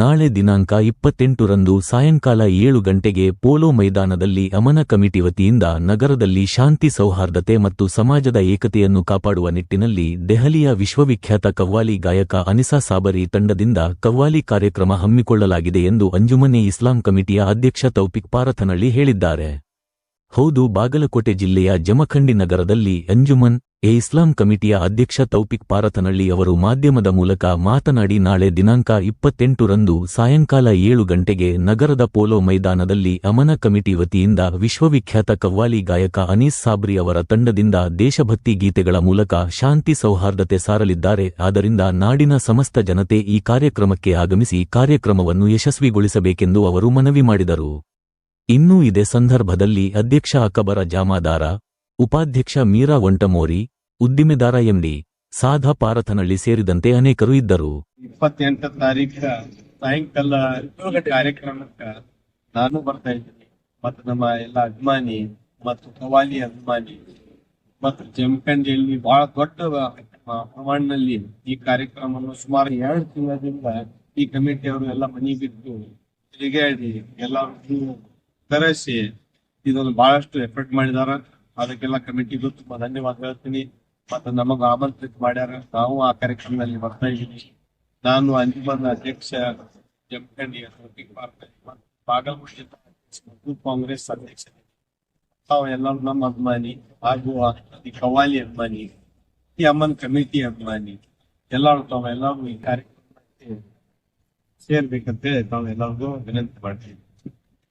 ನಾಳೆ ದಿನಾಂಕ ಇಪ್ಪತ್ತೆಂಟರಂದು ಸಾಯಂಕಾಲ ಏಳು ಗಂಟೆಗೆ ಪೋಲೋ ಮೈದಾನದಲ್ಲಿ ಅಮನ ಕಮಿಟಿ ವತಿಯಿಂದ ನಗರದಲ್ಲಿ ಶಾಂತಿ ಸೌಹಾರ್ದತೆ ಮತ್ತು ಸಮಾಜದ ಏಕತೆಯನ್ನು ಕಾಪಾಡುವ ನಿಟ್ಟಿನಲ್ಲಿ ದೆಹಲಿಯ ವಿಶ್ವವಿಖ್ಯಾತ ಕವ್ವಾಲಿ ಗಾಯಕ ಅನಿಸಾ ಸಾಬರಿ ತಂಡದಿಂದ ಕವ್ವಾಲಿ ಕಾರ್ಯಕ್ರಮ ಹಮ್ಮಿಕೊಳ್ಳಲಾಗಿದೆ ಎಂದು ಅಂಜುಮನೆ ಇಸ್ಲಾಂ ಕಮಿಟಿಯ ಅಧ್ಯಕ್ಷ ತೌಫಿಕ್ ಪಾರಥನಳ್ಳಿ ಹೇಳಿದ್ದಾರೆ. ಹೌದು, ಬಾಗಲಕೋಟೆ ಜಿಲ್ಲೆಯ ಜಮಖಂಡಿ ನಗರದಲ್ಲಿ ಅಂಜುಮನ್ ಎ ಇಸ್ಲಾಂ ಕಮಿಟಿಯ ಅಧ್ಯಕ್ಷ ತೌಪಿಕ್ ಪಾರತನಳ್ಳಿ ಅವರು ಮಾಧ್ಯಮದ ಮೂಲಕ ಮಾತನಾಡಿ, ನಾಳೆ ದಿನಾಂಕ ಇಪ್ಪತ್ತೆಂಟರಂದು ಸಾಯಂಕಾಲ ಏಳು ಗಂಟೆಗೆ ನಗರದ ಪೋಲೋ ಮೈದಾನದಲ್ಲಿ ಅಮನ ಕಮಿಟಿ ವತಿಯಿಂದ ವಿಶ್ವವಿಖ್ಯಾತ ಕವ್ವಾಲಿ ಗಾಯಕ ಅನೀಸ್ ಸಾಬ್ರಿ ಅವರ ತಂಡದಿಂದ ದೇಶಭಕ್ತಿ ಗೀತೆಗಳ ಮೂಲಕ ಶಾಂತಿ ಸೌಹಾರ್ದತೆ ಸಾರಲಿದ್ದಾರೆ. ಆದ್ದರಿಂದ ನಾಡಿನ ಸಮಸ್ತ ಜನತೆ ಈ ಕಾರ್ಯಕ್ರಮಕ್ಕೆ ಆಗಮಿಸಿ, ಕಾರ್ಯಕ್ರಮವನ್ನು ಯಶಸ್ವಿಗೊಳಿಸಬೇಕೆಂದು ಅವರು ಮನವಿ ಮಾಡಿದರು. ಇನ್ನೂ ಇದೇ ಸಂದರ್ಭದಲ್ಲಿ ಅಧ್ಯಕ್ಷ ಅಕಬರ ಜಾಮಾದಾರ, ಉಪಾಧ್ಯಕ್ಷ ಮೀರಾ ವಂಟಮೋರಿ ಉದ್ದಿಮೆದಾರ ಎಂಡಿ ಸಾಧಾ ಪಾರಥನಳ್ಳಿ ಸೇರಿದಂತೆ ಅನೇಕರು ಇದ್ದರು. ಇಪ್ಪತ್ತೆಂಟು ತಾರೀಖ ಸಾಯಂಕಾಲ ಕಾರ್ಯಕ್ರಮಕ್ಕ ನಾನು ಬರ್ತಾ ಇದ್ದೀನಿ. ಮತ್ತು ನಮ್ಮ ಎಲ್ಲ ಅಭಿಮಾನಿ ಮತ್ತು ಕವಾಲಿ ಅಭಿಮಾನಿ ಮತ್ತು ಜಮಖಂಡಿಯಲ್ಲಿ ಬಹಳ ದೊಡ್ಡ ಪ್ರಮಾಣದಲ್ಲಿ ಈ ಕಾರ್ಯಕ್ರಮವನ್ನು ಸುಮಾರು ಎರಡು ತಿಂಗಳಿಂದ ಈ ಕಮಿಟಿಯವರು ಎಲ್ಲ ಮನೆ ಬಿದ್ದು ತಿರುಗಾಡಿ ಎಲ್ಲರಿಗೂ ಕರೆಸಿ. ಇದೊಂದು ಬಹಳಷ್ಟು ಎಫರ್ಟ್ ಮಾಡಿದಾರ. ಅದಕ್ಕೆಲ್ಲ ಕಮಿಟಿಗೂ ತುಂಬಾ ಧನ್ಯವಾದ ಹೇಳ್ತೀನಿ. ಮತ್ತೆ ನಮಗ ಆಮಂತ್ರಿತ ಮಾಡ್ಯಾರ. ನಾವು ಆ ಕಾರ್ಯಕ್ರಮದಲ್ಲಿ ಬರ್ತಾ ಇದ್ದೀನಿ ನಾನು ಅಂಜುಮನ್ ಅಧ್ಯಕ್ಷ ಜಮಖಂಡಿ ಬಾಗಲಕೋಟೆ ಕಾಂಗ್ರೆಸ್ ಅಧ್ಯಕ್ಷ ತಾವು ಎಲ್ಲರೂ ನಮ್ಮ ಅಭಿಮಾನಿ ಹಾಗೂ ಕವಾಲಿ ಅಭಿಮಾನಿ, ಈ ಅಮ್ಮನ್ ಕಮಿಟಿ ಅಭಿಮಾನಿ. ಎಲ್ಲರೂ ತಾವೆಲ್ಲರೂ ಈ ಕಾರ್ಯಕ್ರಮಕ್ಕೆ ಸೇರ್ಬೇಕಂತ ತಾವೆಲ್ಲರಿಗೂ ವಿನಂತಿ ಮಾಡ್ತೀನಿ.